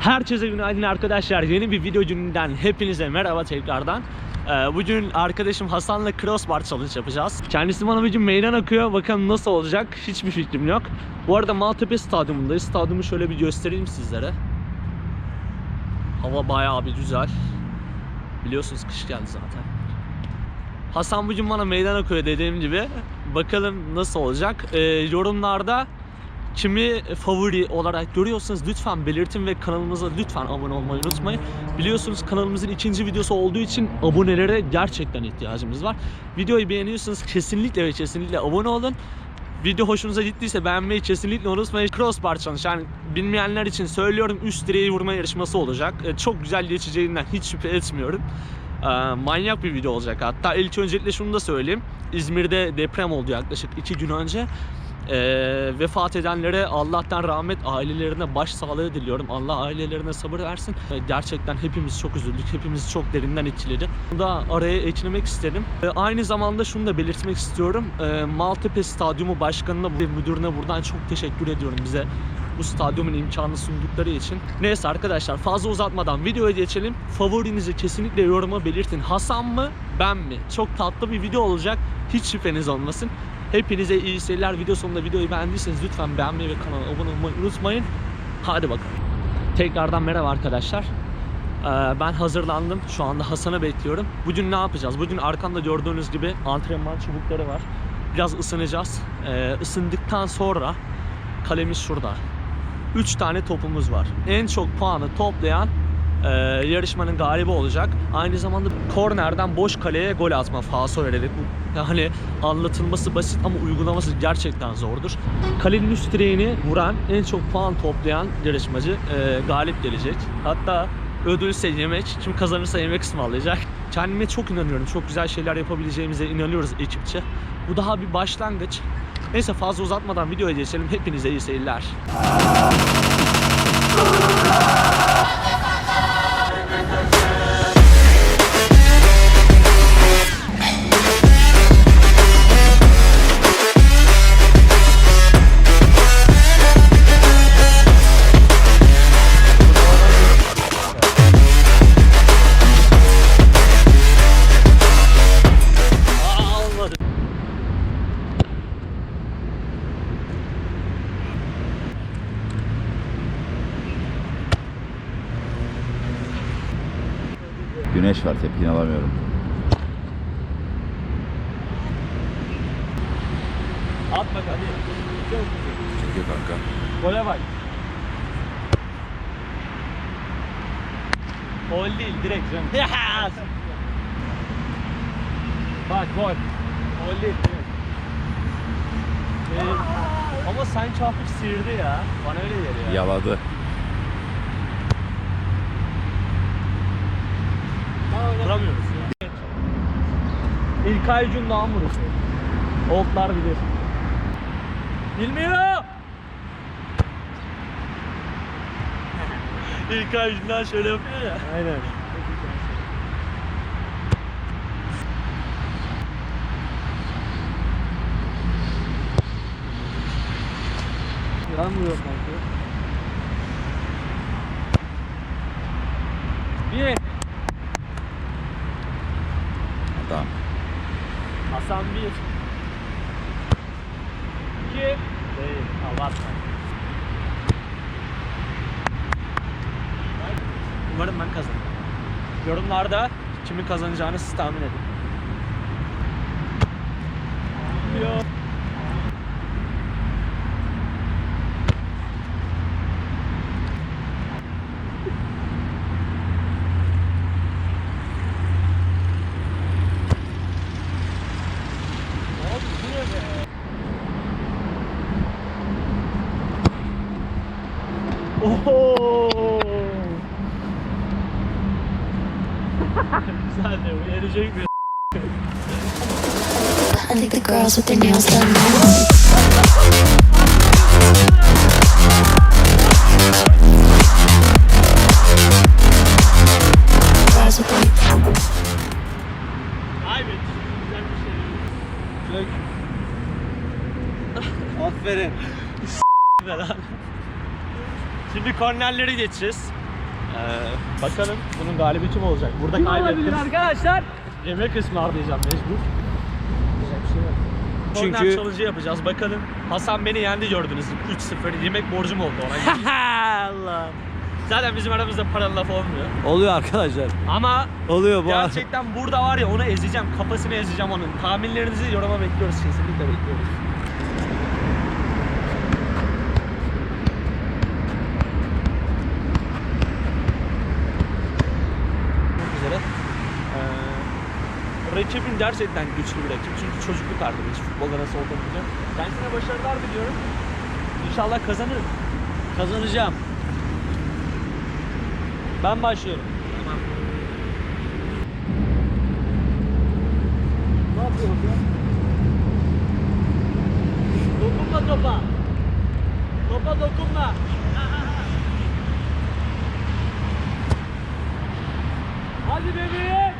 Herkese günaydın arkadaşlar. Yeni bir video gününden hepinize merhaba tekrardan. Ee, bugün arkadaşım Hasan'la crossbar challenge yapacağız. Kendisi bana bugün meydan akıyor. Bakalım nasıl olacak? Hiçbir fikrim yok. Bu arada Maltepe Stadyumundayız. Stadyumu şöyle bir göstereyim sizlere. Hava bayağı bir güzel. Biliyorsunuz kış geldi zaten. Hasan bugün bana meydan okuyor dediğim gibi. Bakalım nasıl olacak. Ee, yorumlarda kimi favori olarak görüyorsanız lütfen belirtin ve kanalımıza lütfen abone olmayı unutmayın. Biliyorsunuz kanalımızın ikinci videosu olduğu için abonelere gerçekten ihtiyacımız var. Videoyu beğeniyorsanız kesinlikle ve kesinlikle abone olun. Video hoşunuza gittiyse beğenmeyi kesinlikle unutmayın. Crossbar challenge yani bilmeyenler için söylüyorum üst direği vurma yarışması olacak. Ee, Çok güzel geçeceğinden hiç şüphe etmiyorum. Ee, manyak bir video olacak hatta. İlk öncelikle şunu da söyleyeyim. İzmir'de deprem oldu yaklaşık iki gün önce. Ee, vefat edenlere Allah'tan rahmet, ailelerine başsağlığı diliyorum. Allah ailelerine sabır versin. Ee, gerçekten hepimiz çok üzüldük, hepimiz çok derinden etkiledi. Bunu da araya eklemek istedim. Ee, aynı zamanda şunu da belirtmek istiyorum. Ee, Maltepe Stadyumu Başkanı'na ve müdürüne buradan çok teşekkür ediyorum bize bu stadyumun imkanı sundukları için. Neyse arkadaşlar fazla uzatmadan videoya geçelim. Favorinizi kesinlikle yoruma belirtin. Hasan mı ben mi? Çok tatlı bir video olacak. Hiç şüpheniz olmasın. Hepinize iyi seyirler. Video sonunda videoyu beğendiyseniz lütfen beğenmeyi ve kanala abone olmayı unutmayın. Hadi bakalım. Tekrardan merhaba arkadaşlar. Ee, ben hazırlandım. Şu anda Hasan'ı bekliyorum. Bugün ne yapacağız? Bugün arkamda gördüğünüz gibi antrenman çubukları var. Biraz ısınacağız. Ee, ısındıktan sonra kalemiz şurada. 3 tane topumuz var. En çok puanı toplayan e, yarışmanın galibi olacak. Aynı zamanda kornerden boş kaleye gol atma faso vererek. Bu yani anlatılması basit ama uygulaması gerçekten zordur. Kalenin üst direğini vuran en çok puan toplayan yarışmacı e, galip gelecek. Hatta ödülse yemek, kim kazanırsa yemek ısmarlayacak. Kendime çok inanıyorum. Çok güzel şeyler yapabileceğimize inanıyoruz ekipçe. Bu daha bir başlangıç. Neyse fazla uzatmadan videoya geçelim. Hepinize iyi seyirler. Tepkini alamıyorum. At bak hadi. Çekiyor kanka. Gole bak. Gol değil direkt canım. Yes! bak gol. Gol değil direkt. Ee, ama sanki hafif sıyırdı ya. Bana öyle geliyor. Yaladı. Vuramıyoruz ya. İlkay Cundağ'ın vuruşu. Oldlar bilir. Bilmiyor. İlkay Cundağ şöyle yapıyor ya. Aynen. Yan vuruyor sanki. Bir. 81 2 Değil abartma. Umarım ben kazanırım. Yorumlarda kimin kazanacağını siz tahmin edin. Bu yenecek bir I think the girls with their nails done now. Guys with their Kaybet. Güzel bir şey. Aferin. Şimdi kornerleri geçeceğiz. Ee, bakalım bunun galibi kim olacak? Burada Kim kaybettim. arkadaşlar? Yemek ısmarlayacağım mecbur. Çünkü- Çünkü challenge yapacağız bakalım. Hasan beni yendi gördünüz 3-0. Yemek borcum oldu ona. Allah. Zaten bizim aramızda paralı laf olmuyor. Oluyor arkadaşlar. Ama Oluyor bu. gerçekten burada var ya onu ezeceğim. Kafasını ezeceğim onun. Tahminlerinizi yoruma bekliyoruz. Kesinlikle bekliyoruz. üzere. Ee, rakibin gerçekten güçlü bir rakip. Çünkü çocukluk arkadaşı. Futbolda nasıl olduğunu biliyorum. Kendisine başarılar diliyorum. İnşallah kazanır. Kazanacağım. Ben başlıyorum. Tamam. Ne yapıyoruz ya? Dokunma topa. Topa dokunma. Hadi bebeğim.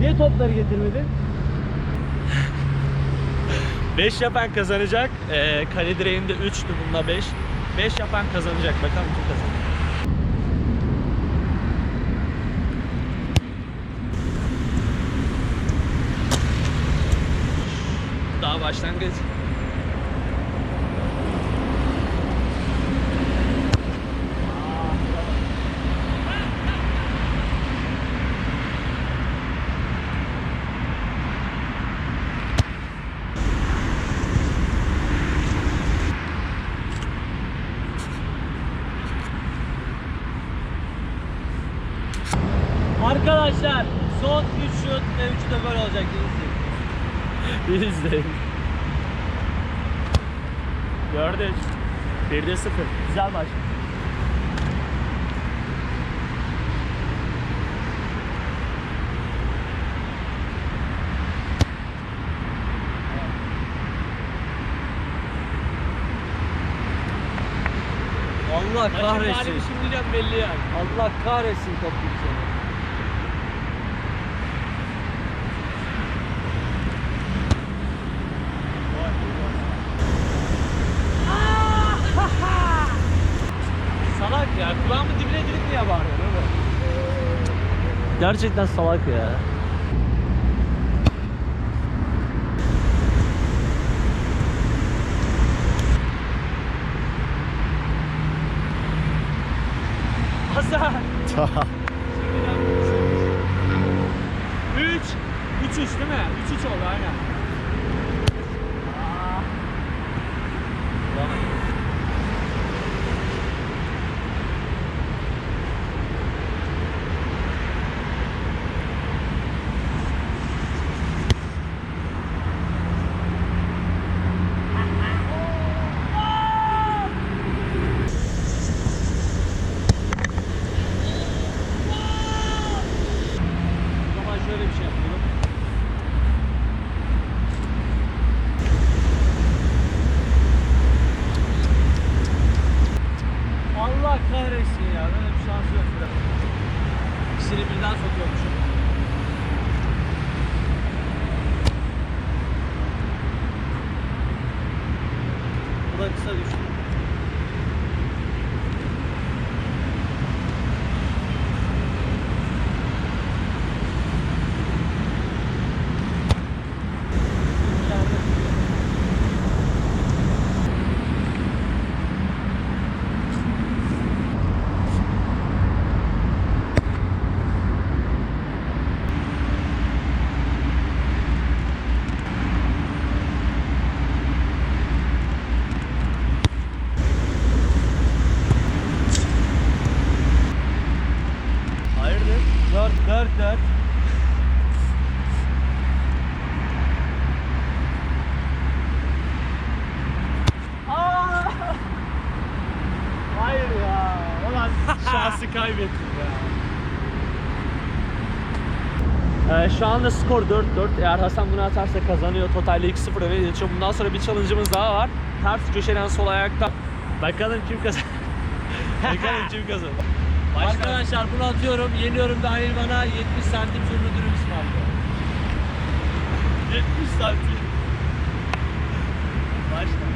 Niye topları getirmedin? 5 yapan kazanacak. Ee, kale direğinde 3'tü bunda 5. 5 yapan kazanacak. Bakalım kim kazanacak. Daha başlangıç. Arkadaşlar son 3 şut ve 3'ü de böyle olacak. İzleyin. İzleyin. Gördük. 1'de 0. Güzel baş. Allah kahretsin. şimdiden belli yani. Allah kahretsin toplu Gerçekten salak ya. Hasan. 3 3 3 değil mi? 3 3 oldu aynen. Aa. Tamam. O zaman şöyle bir şey yapalım. Allah kahretsin ya. Böyle bir şansı yok. bile. İkisini birden sokuyormuşum. Şansı kaybettim ya. Ee, şu anda skor 4-4. Eğer Hasan bunu atarsa kazanıyor. Totalde 2-0 öne geçiyor. Bundan sonra bir challenge'ımız daha var. Ters köşeden sol ayakta. Bakalım kim kazan. Bakalım kim kazan. Arkadaşlar bunu atıyorum. Yeniyorum da Halil bana 70 santim zurna dürüm ısmarlıyor. 70 santim. Başla.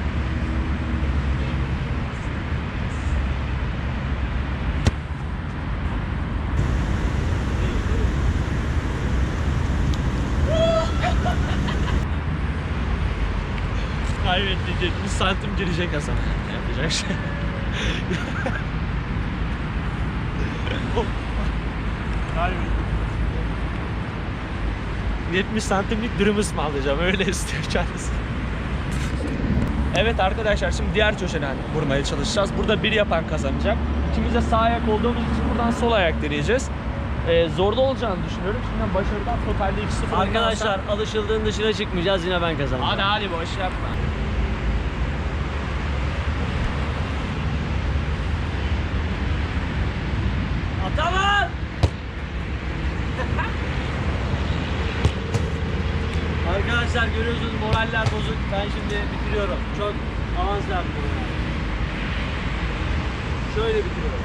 Kaybetti 70 santim girecek Hasan. Yapacak şey. Kaybetti. 70 santimlik dürüm ısmarlayacağım. Öyle istiyor kendisi. Evet arkadaşlar şimdi diğer köşeden vurmaya çalışacağız. Burada bir yapan kazanacak. İkimiz de sağ ayak olduğumuz için buradan sol ayak deneyeceğiz. Ee, zorda olacağını düşünüyorum. Şimdi başarıdan totalde 2-0. Arkadaşlar alışıldığın dışına çıkmayacağız yine ben kazanacağım. Hadi hadi boş yapma. Arkadaşlar görüyorsunuz moraller bozuk. Ben şimdi bitiriyorum. Çok avans buna. Şöyle bitiriyorum.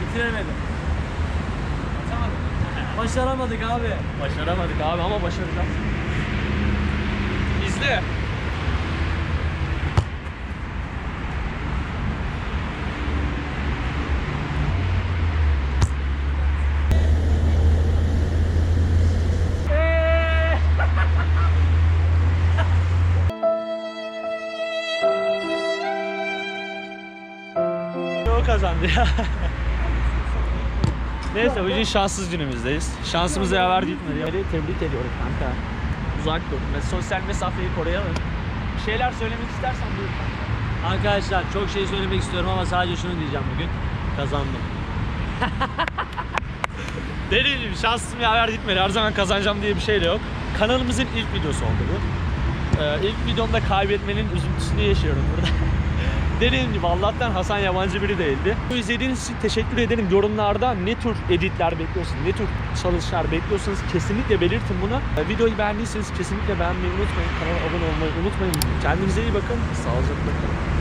Bitiremedim. Atamadım. Başaramadık abi. Başaramadık abi ama başaracağız. İzle. O kazandı ya. Neyse bugün şanssız günümüzdeyiz. Şansımız yaver gitmedi. Tebrik ediyorum kanka. Uzak dur. Ve sosyal mesafeyi koruyalım. Bir şeyler söylemek istersen buyur kanka. Arkadaşlar çok şey söylemek istiyorum ama sadece şunu diyeceğim bugün. Kazandım. Dediğim gibi şansım yaver gitmedi. Her zaman kazanacağım diye bir şey de yok. Kanalımızın ilk videosu oldu bu. Ee, ilk videomda kaybetmenin üzüntüsünü yaşıyorum burada. Dediğim gibi Allah'tan Hasan yabancı biri değildi. Bu izlediğiniz için teşekkür ederim. Yorumlarda ne tür editler bekliyorsunuz, ne tür challenge'lar bekliyorsanız kesinlikle belirtin bunu. Ee, videoyu beğendiyseniz kesinlikle beğenmeyi unutmayın. Kanala abone olmayı unutmayın. Kendinize iyi bakın. Sağlıcakla kalın.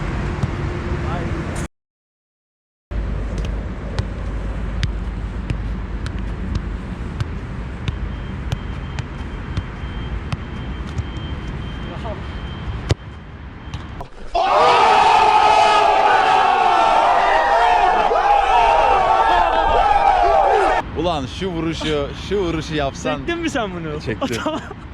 Şu vuruşu, şu vuruşu yapsan Çektin mi sen bunu? Çektim.